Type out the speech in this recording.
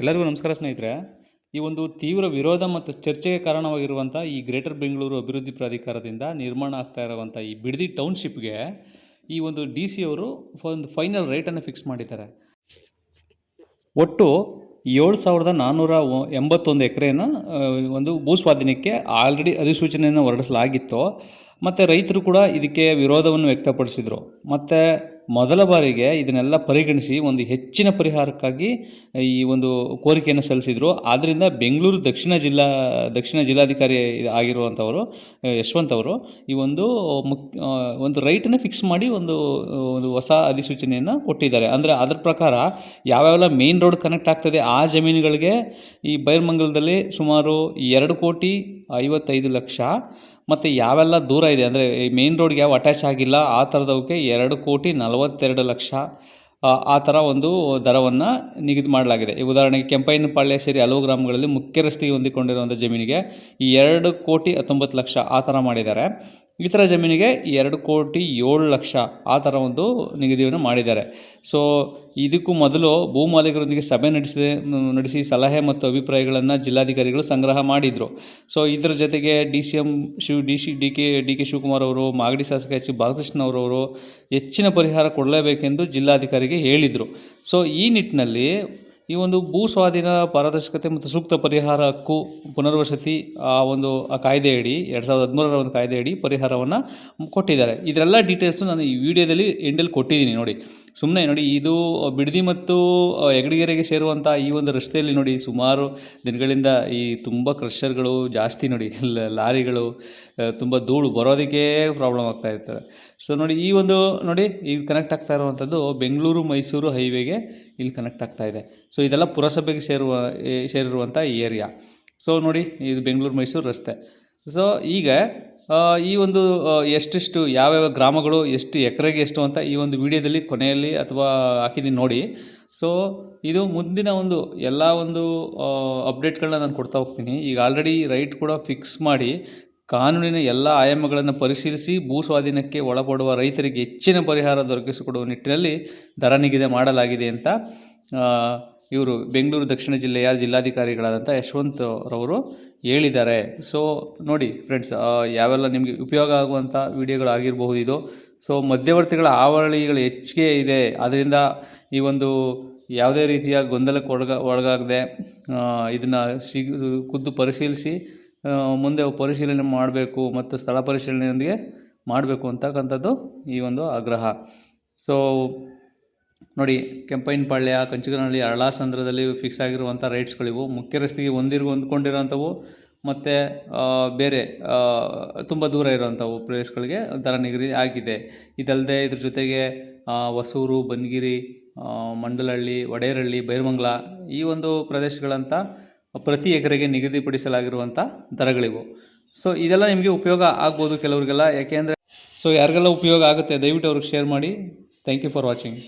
ಎಲ್ಲರಿಗೂ ನಮಸ್ಕಾರ ಸ್ನೇಹಿತರೆ. ಈ ಒಂದು ತೀವ್ರ ವಿರೋಧ ಮತ್ತು ಚರ್ಚೆಗೆ ಕಾರಣವಾಗಿರುವಂಥ ಈ ಗ್ರೇಟರ್ ಬೆಂಗಳೂರು ಅಭಿವೃದ್ಧಿ ಪ್ರಾಧಿಕಾರದಿಂದ ನಿರ್ಮಾಣ ಆಗ್ತಾ ಇರುವಂಥ ಈ ಬಿಡದಿ ಟೌನ್ಶಿಪ್ಗೆ ಈ ಒಂದು ಡಿ ಸಿ ಅವರು ಒಂದು ಫೈನಲ್ ರೇಟನ್ನು ಫಿಕ್ಸ್ ಮಾಡಿದ್ದಾರೆ. ಒಟ್ಟು ಏಳು ಸಾವಿರದ ನಾನ್ನೂರ ಎಂಬತ್ತೊಂದು ಎಕರೆಯನ್ನು ಒಂದು ಭೂಸ್ವಾಧೀನಕ್ಕೆ ಆಲ್ರೆಡಿ ಅಧಿಸೂಚನೆಯನ್ನು ಹೊರಡಿಸಲಾಗಿತ್ತು. ಮತ್ತು ರೈತರು ಕೂಡ ಇದಕ್ಕೆ ವಿರೋಧವನ್ನು ವ್ಯಕ್ತಪಡಿಸಿದರು. ಮತ್ತು ಮೊದಲ ಬಾರಿಗೆ ಇದನ್ನೆಲ್ಲ ಪರಿಗಣಿಸಿ ಒಂದು ಹೆಚ್ಚಿನ ಪರಿಹಾರಕ್ಕಾಗಿ ಈ ಒಂದು ಕೋರಿಕೆಯನ್ನು ಸಲ್ಲಿಸಿದರು. ಆದ್ದರಿಂದ ಬೆಂಗಳೂರು ದಕ್ಷಿಣ ಜಿಲ್ಲಾ, ದಕ್ಷಿಣ ಜಿಲ್ಲಾಧಿಕಾರಿ ಆಗಿರುವಂಥವರು, ಯಶವಂತ್ ಅವರು ಈ ಒಂದು ಮುಕ್ ಒಂದು ರೈಟನ್ನು ಫಿಕ್ಸ್ ಮಾಡಿ ಒಂದು ಒಂದು ಹೊಸ ಅಧಿಸೂಚನೆಯನ್ನು ಕೊಟ್ಟಿದ್ದಾರೆ. ಅಂದರೆ ಅದರ ಪ್ರಕಾರ ಯಾವ್ಯಾವೆಲ್ಲ ಮೇನ್ ರೋಡ್ ಕನೆಕ್ಟ್ ಆಗ್ತದೆ ಆ ಜಮೀನುಗಳಿಗೆ ಈ ಬೈರ್ಮಂಗಲದಲ್ಲಿ ಸುಮಾರು ಎರಡು ಕೋಟಿ ಐವತ್ತೈದು ಲಕ್ಷ ಮತ್ತು ಯಾವೆಲ್ಲ ದೂರ ಇದೆ? ಅಂದರೆ ಈ ಮೇನ್ ರೋಡ್ಗೆ ಯಾವ ಅಟ್ಯಾಚ್ ಆಗಿಲ್ಲ. ಆ ಥರದವಕ್ಕೆ ಎರಡು ಕೋಟಿ ನಲವತ್ತೆರಡು ಲಕ್ಷ ಆ, ಥರ ಒಂದು ದರವನ್ನು ನಿಗದಿ ಮಾಡಲಾಗಿದೆ. ಈ ಉದಾಹರಣೆಗೆ ಕೆಂಪಯ್ಯನಪಾಳ್ಯ ಸೇರಿ ಹಲವು ಗ್ರಾಮಗಳಲ್ಲಿ ಮುಖ್ಯ ರಸ್ತೆಗೆ ಹೊಂದಿಕೊಂಡಿರುವಂಥ ಜಮೀನಿಗೆ ಈ ಎರಡು ಕೋಟಿ ಹತ್ತೊಂಬತ್ತು ಲಕ್ಷ ಆ ಥರ ಮಾಡಿದ್ದಾರೆ. ಇತರ ಜಮೀನಿಗೆ ಎರಡು ಕೋಟಿ ಏಳು ಲಕ್ಷ ಆ ಥರ ಒಂದು ನಿಗದಿಯನ್ನು ಮಾಡಿದ್ದಾರೆ. ಸೊ ಇದಕ್ಕೂ ಮೊದಲು ಭೂ ಮಾಲೀಕರೊಂದಿಗೆ ಸಭೆ ನಡೆಸಿ ನಡೆಸಿ ಸಲಹೆ ಮತ್ತು ಅಭಿಪ್ರಾಯಗಳನ್ನು ಜಿಲ್ಲಾಧಿಕಾರಿಗಳು ಸಂಗ್ರಹ ಮಾಡಿದರು. ಸೊ ಇದರ ಜೊತೆಗೆ D C M Shiv, D C, D K D K Shivakumar ಅವರು, ಮಾಗಡಿ ಶಾಸಕ ಎಚ್ ಬಾಲಕೃಷ್ಣ ಅವರವರು ಹೆಚ್ಚಿನ ಪರಿಹಾರ ಕೊಡಲೇಬೇಕೆಂದು ಜಿಲ್ಲಾಧಿಕಾರಿಗೆ ಹೇಳಿದರು. ಸೊ ಈ ನಿಟ್ಟಿನಲ್ಲಿ ಈ ಒಂದು ಭೂ ಸ್ವಾಧೀನ ಪಾರದರ್ಶಕತೆ ಮತ್ತು ಸೂಕ್ತ ಪರಿಹಾರ ಹಕ್ಕು ಪುನರ್ವಸತಿ ಆ ಒಂದು ಆ ಕಾಯ್ದೆಯಡಿ ಎರಡು ಸಾವಿರದ ಹದಿಮೂರರ ಒಂದು ಕಾಯ್ದೆಯಡಿ ಪರಿಹಾರವನ್ನು ಕೊಟ್ಟಿದ್ದಾರೆ. ಇದರೆಲ್ಲ ಡೀಟೇಲ್ಸು ನಾನು ಈ ವಿಡಿಯೋದಲ್ಲಿ ಎಂಡಲ್ಲಿ ಕೊಟ್ಟಿದ್ದೀನಿ ನೋಡಿ. ಸುಮ್ಮನೆ ನೋಡಿ ಇದು ಬಿಡದಿ ಮತ್ತು ಹೆಗಡಿಗೆರೆಗೆ ಸೇರುವಂಥ ಈ ಒಂದು ರಸ್ತೆಯಲ್ಲಿ ನೋಡಿ ಸುಮಾರು ದಿನಗಳಿಂದ ಈ ತುಂಬ ಕ್ರಷರ್ಗಳು ಜಾಸ್ತಿ ನೋಡಿ ಲಾರಿಗಳು ತುಂಬ ಧೂಳು ಬರೋದಕ್ಕೆ ಪ್ರಾಬ್ಲಮ್ ಆಗ್ತಾ ಇರ್ತದೆ. ಸೊ ನೋಡಿ ಈ ಒಂದು, ನೋಡಿ ಈಗ ಕನೆಕ್ಟ್ ಆಗ್ತಾ ಇರುವಂಥದ್ದು ಬೆಂಗಳೂರು ಮೈಸೂರು ಹೈವೇಗೆ ಇಲ್ಲಿ ಕನೆಕ್ಟ್ ಆಗ್ತಾ ಇದೆ. ಸೊ ಇದೆಲ್ಲ ಪುರಸಭೆಗೆ ಸೇರುವ ಸೇರಿರುವಂಥ ಏರಿಯಾ ಸೊ ನೋಡಿ ಇದು ಬೆಂಗಳೂರು ಮೈಸೂರು ರಸ್ತೆ. ಸೊ ಈಗ ಈ ಒಂದು ಎಷ್ಟೆಷ್ಟು ಯಾವ್ಯಾವ ಗ್ರಾಮಗಳು, ಎಷ್ಟು ಎಕರೆಗೆ ಎಷ್ಟು ಅಂತ ಈ ಒಂದು ವಿಡಿಯೋದಲ್ಲಿ ಕೊನೆಯಲ್ಲಿ ಅಥವಾ ಹಾಕಿದ್ದೀನಿ ನೋಡಿ. ಸೊ ಇದು ಮುಂದಿನ ಒಂದು ಎಲ್ಲ ಒಂದು ಅಪ್ಡೇಟ್ಗಳನ್ನ ನಾನು ಕೊಡ್ತಾ ಹೋಗ್ತೀನಿ. ಈಗ ಆಲ್ರೆಡಿ ರೈಟ್ ಕೂಡ ಫಿಕ್ಸ್ ಮಾಡಿ ಕಾನೂನಿನ ಎಲ್ಲ ಆಯಾಮಗಳನ್ನು ಪರಿಶೀಲಿಸಿ ಭೂ ಸ್ವಾಧೀನಕ್ಕೆ ಒಳಪಡುವ ರೈತರಿಗೆ ಹೆಚ್ಚಿನ ಪರಿಹಾರ ದೊರಕಿಸಿಕೊಡುವ ನಿಟ್ಟಿನಲ್ಲಿ ದರ ನಿಗದಿ ಮಾಡಲಾಗಿದೆ ಅಂತ ಇವರು ಬೆಂಗಳೂರು ದಕ್ಷಿಣ ಜಿಲ್ಲೆಯ ಜಿಲ್ಲಾಧಿಕಾರಿಗಳಾದಂಥ ಯಶವಂತ್ ರವರು ಹೇಳಿದ್ದಾರೆ. ಸೊ ನೋಡಿ ಫ್ರೆಂಡ್ಸ್ ಯಾವೆಲ್ಲ ನಿಮಗೆ ಉಪಯೋಗ ಆಗುವಂಥ ವಿಡಿಯೋಗಳಾಗಿರಬಹುದು ಇದು ಸೊ ಮಧ್ಯವರ್ತಿಗಳ ಆವಳಿಗಳು ಹೆಚ್ಚಿಗೆ ಇದೆ. ಅದರಿಂದ ಈ ಒಂದು ಯಾವುದೇ ರೀತಿಯ ಗೊಂದಲಕ್ಕೆ ಒಳಗ ಒಳಗಾಗದೆ ಇದನ್ನು ಖುದ್ದು ಪರಿಶೀಲಿಸಿ ಮುಂದೆ ಪರಿಶೀಲನೆ ಮಾಡಬೇಕು ಮತ್ತು ಸ್ಥಳ ಪರಿಶೀಲನೆಯೊಂದಿಗೆ ಮಾಡಬೇಕು ಅಂತಕ್ಕಂಥದ್ದು ಈ ಒಂದು ಆಗ್ರಹ. ಸೊ ನೋಡಿ ಕೆಂಪೈನಪಾಳ್ಯ ಕಂಚಿಗನಹಳ್ಳಿ, ಅರಳಾಸಂದ್ರದಲ್ಲಿ ಫಿಕ್ಸ್ ಆಗಿರುವಂಥ ರೈಟ್ಸ್ಗಳಿವು ಮುಖ್ಯ ರಸ್ತೆಗೆ ಹೊಂದಿರು ಹೊಂದ್ಕೊಂಡಿರೋಂಥವು ಮತ್ತು ಬೇರೆ ತುಂಬ ದೂರ ಇರುವಂಥವು ಪ್ಲೇಸ್ಗಳಿಗೆ ದರ ನಿಗದಿ ಆಗಿದೆ. ಇದಲ್ಲದೆ ಇದ್ರ ಜೊತೆಗೆ ಹೊಸೂರು, ಬನಗಿರಿ ಮಂಡಲಹಳ್ಳಿ ಒಡೆಯರಹಳ್ಳಿ ಬೈರಮಂಗಲ ಈ ಒಂದು ಪ್ರದೇಶಗಳಂತ ಪ್ರತಿ ಎಕರೆಗೆ ನಿಗದಿಪಡಿಸಲಾಗಿರುವಂಥ ದರಗಳಿವು. ಸೊ ಇದೆಲ್ಲ ನಿಮಗೆ ಉಪಯೋಗ ಆಗ್ಬೋದು ಕೆಲವರಿಗೆಲ್ಲ. ಯಾಕೆಂದರೆ ಸೊ ಯಾರಿಗೆಲ್ಲ ಉಪಯೋಗ ಆಗುತ್ತೆ ದಯವಿಟ್ಟು ಅವ್ರಿಗೆ ಶೇರ್ ಮಾಡಿ. Thank you for watching